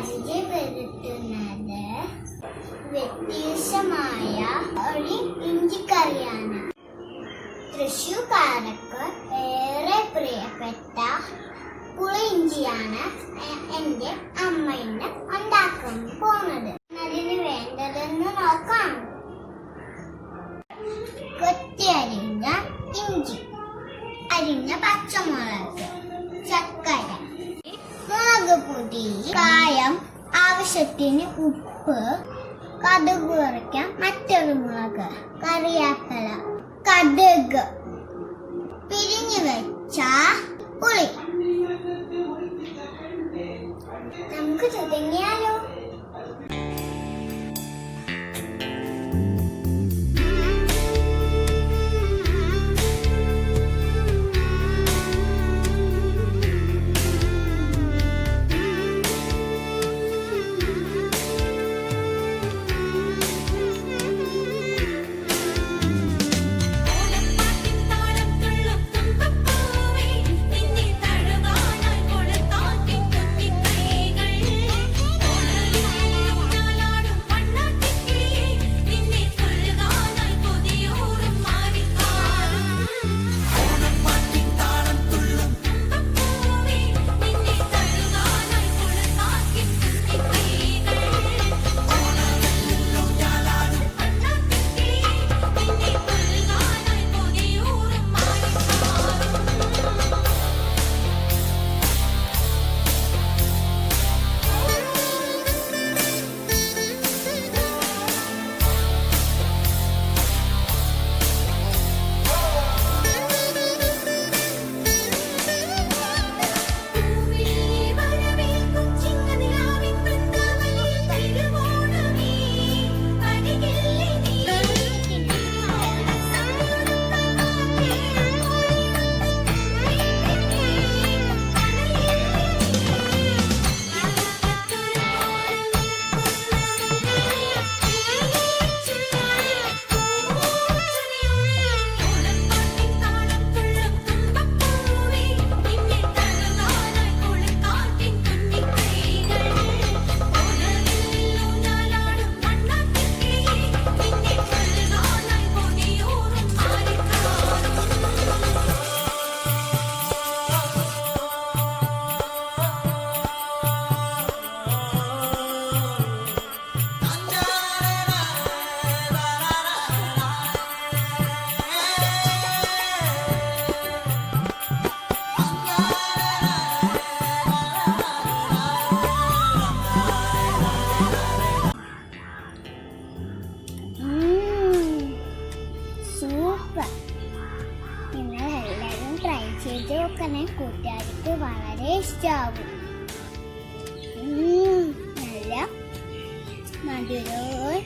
പരിചയപ്പെടുത്തുന്നത് വ്യത്യസ്തമായ ഒരു ഇഞ്ചിക്കറിയാണ്. തൃശ്ശൂക്കാർക്ക് ഏറെ പ്രിയപ്പെട്ട പുളിയിഞ്ചിയാണ് എന്റെ അമ്മയിന്ന് ഉണ്ടാക്കാൻ പോകുന്നത് അതിന് വേണ്ടതെന്ന് നോക്കാം. കൊത്തി അരിഞ്ഞ ഇഞ്ചി അരിഞ്ഞ പച്ചമുളക്. പൊടി കായം ആവശ്യത്തിന് ഉപ്പ് കടുക് കുറയ്ക്കാൻ മറ്റൊരു മുളക് കറിവേപ്പില കടുക്. പിരിഞ്ഞു വെച്ച നോക്കണേ കൂട്ടുകാർക്ക് വളരെ ഇഷ്ടമാകും നല്ല മധുരവും